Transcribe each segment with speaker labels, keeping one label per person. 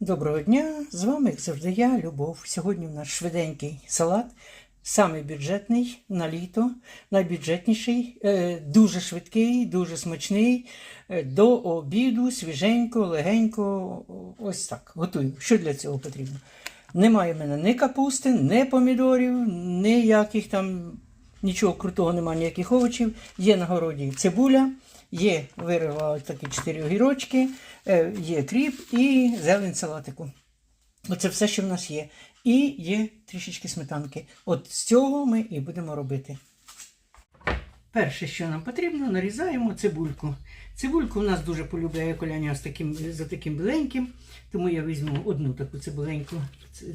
Speaker 1: Доброго дня! З вами, як завжди, я, Любов. Сьогодні у нас швиденький салат, самий бюджетний на літо, найбюджетніший, е, дуже швидкий, дуже смачний. Е, До обіду, свіженько, легенько. Ось так. Готую. Що для цього потрібно? Немає в мене ні капусти, ні помідорів, ніяких там нічого крутого немає, ніяких овочів. Є на городі цибуля, є вирила ось такі чотири огірочки, е, є кріп і зелень салатику. Оце все, що в нас є. І є трішечки сметанки. От з цього ми і будемо робити. Перше, що нам потрібно, нарізаємо цибульку. Цибульку в нас дуже полюбляє коляня з таким, за таким біленьким, тому я візьму одну таку цибуленьку,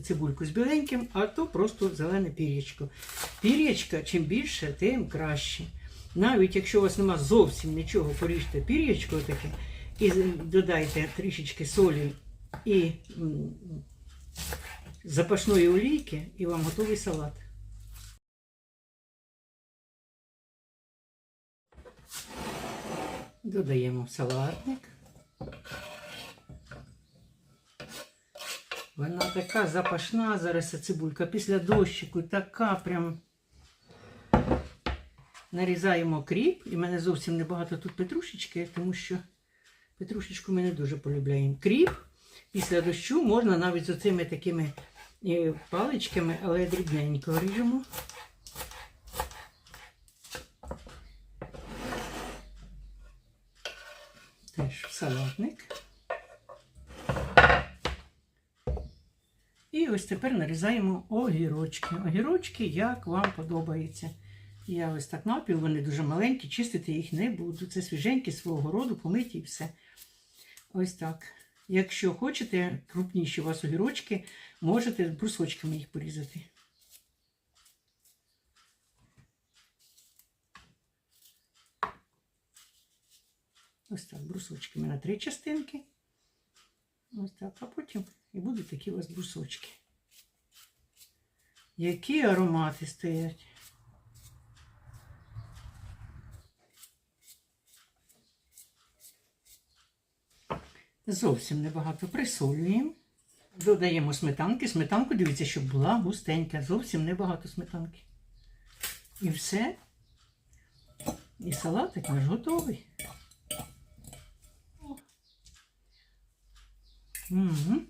Speaker 1: цибульку з біленьким, а то просто зелене пір'ячко. Пір'ячка, чим більше, тим краще. Навіть якщо у вас нема зовсім нічого, поріжте пір'ячко таке і додайте трішечки солі і запашної олійки, і вам готовий салат. Додаємо салатник. Вона така запашна зараз ця цибулька. Після дощику така прям. Нарізаємо кріп. І в мене зовсім небагато тут петрушечки, тому що петрушечку ми не дуже полюбляємо. Кріп після дощу можна навіть з оцими такими е, паличками, але дрібненько ріжемо. Теж салатник. І ось тепер нарізаємо огірочки. Огірочки, як вам подобається. Я ось так напів, вони дуже маленькі, чистити їх не буду. Це свіженькі свого роду, помиті і все. Ось так. Якщо хочете, крупніші у вас огірочки, можете брусочками їх порізати. Ось так, брусочками на три частинки. Ось так, а потім і будуть такі у вас брусочки. Які аромати стоять. Зовсім небагато присолюємо. Додаємо сметанки. Сметанку, дивіться, щоб була густенька. Зовсім небагато сметанки. І все. І салатик наш готовий. Угу.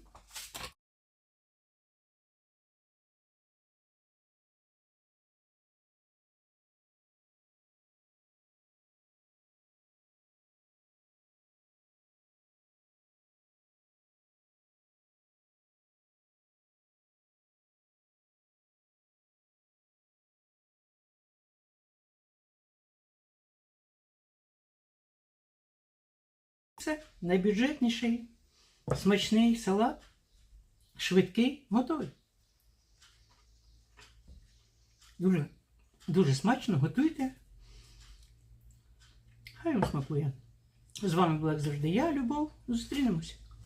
Speaker 1: Все, найбюджетніший, смачний салат, швидкий, готовий. Дуже, дуже смачно, готуйте. Хай вам смакує. З вами була як завжди я, Любов. Зустрінемось.